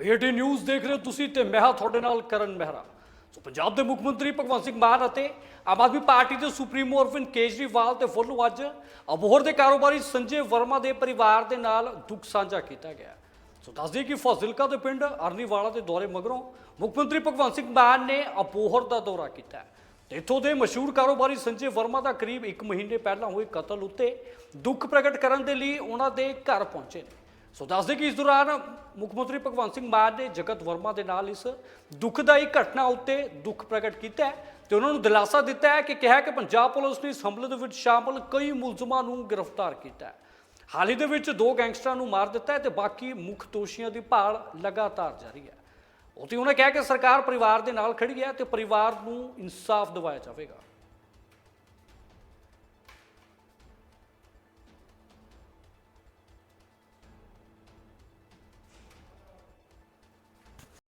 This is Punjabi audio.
ਪੀਟੀ ਨਿਊਜ਼ ਦੇਖ ਰਹੇ ਹੋ ਤੁਸੀਂ ਤੇ ਮੈਂ ਹਾਂ ਤੁਹਾਡੇ ਨਾਲ ਕਰਨ ਮਹਿਰਾ। ਸੋ ਪੰਜਾਬ ਦੇ ਮੁੱਖ ਮੰਤਰੀ ਭਗਵੰਤ ਸਿੰਘ ਮਾਨ ਅਤੇ ਆਮ ਆਦਮੀ ਪਾਰਟੀ ਦੇ ਸੁਪਰੀਮੋ ਅਰਵਿੰਦ ਕੇਜਰੀਵਾਲ ਦੇ ਵੱਲੋਂ ਅੱਜ ਅਬੋਹਰ ਦੇ ਕਾਰੋਬਾਰੀ ਸੰਜੇ ਵਰਮਾ ਦੇ ਪਰਿਵਾਰ ਦੇ ਨਾਲ ਦੁੱਖ ਸਾਂਝਾ ਕੀਤਾ ਗਿਆ। ਸੋ ਦੱਸਦੇ ਕਿ ਫਾਜ਼ਿਲਕਾ ਦੇ ਪਿੰਡ ਅਰਨੀਵਾਲਾ ਦੇ ਦੌਰੇ ਮਗਰੋਂ ਮੁੱਖ ਮੰਤਰੀ ਭਗਵੰਤ ਸਿੰਘ ਮਾਨ ਨੇ ਅਬੋਹਰ ਦਾ ਦੌਰਾ ਕੀਤਾ ਹੈ। ਇੱਥੋਂ ਦੇ ਮਸ਼ਹੂਰ ਕਾਰੋਬਾਰੀ ਸੰਜੇ ਵਰਮਾ ਦਾ ਕਰੀਬ 1 ਮਹੀਨੇ ਪਹਿਲਾਂ ਹੋਏ ਕਤਲ ਉੱਤੇ ਦੁੱਖ ਪ੍ਰਗਟ ਕਰਨ ਦੇ ਲਈ ਉਹਨਾਂ ਦੇ ਘਰ ਪਹੁੰਚੇ ਨੇ। ਸੋ ਦੱਸਦੇ ਕਿ ਇਸ ਦੌਰਾਨ ਮੁੱਖ ਮੰਤਰੀ ਭਗਵੰਤ ਸਿੰਘ ਮਾਨ ਨੇ ਜਗਤ ਵਰਮਾ ਦੇ ਨਾਲ ਇਸ ਦੁਖਦਾਈ ਘਟਨਾ ਉੱਤੇ ਦੁੱਖ ਪ੍ਰਗਟ ਕੀਤਾ ਹੈ ਤੇ ਉਹਨਾਂ ਨੂੰ ਦਿਲਾਸਾ ਦਿੱਤਾ ਹੈ ਕਿ ਕਿਹਾ ਕਿ ਪੰਜਾਬ ਪੁਲਿਸ ਨੇ ਇਸ ਹਮਲੇ ਦੇ ਵਿੱਚ ਸ਼ਾਮਲ ਕਈ ਮੁਲਜ਼ਮਾਂ ਨੂੰ ਗ੍ਰਿਫਤਾਰ ਕੀਤਾ ਹੈ। ਹਾਲ ਹੀ ਦੇ ਵਿੱਚ ਦੋ ਗੈਂਗਸਟਰਾਂ ਨੂੰ ਮਾਰ ਦਿੱਤਾ ਹੈ ਤੇ ਬਾਕੀ ਮੁੱਖ ਦੋਸ਼ੀਆਂ ਦੀ ਭਾਲ ਲਗਾਤਾਰ ਜਾਰੀ ਹੈ। ਉਤੇ ਉਹਨਾਂ ਕਿਹਾ ਕਿ ਸਰਕਾਰ ਪਰਿਵਾਰ ਦੇ ਨਾਲ ਖੜੀ ਹੈ ਤੇ ਪਰਿਵਾਰ ਨੂੰ ਇਨਸਾਫ ਦਿਵਾਇਆ ਜਾਵੇਗਾ।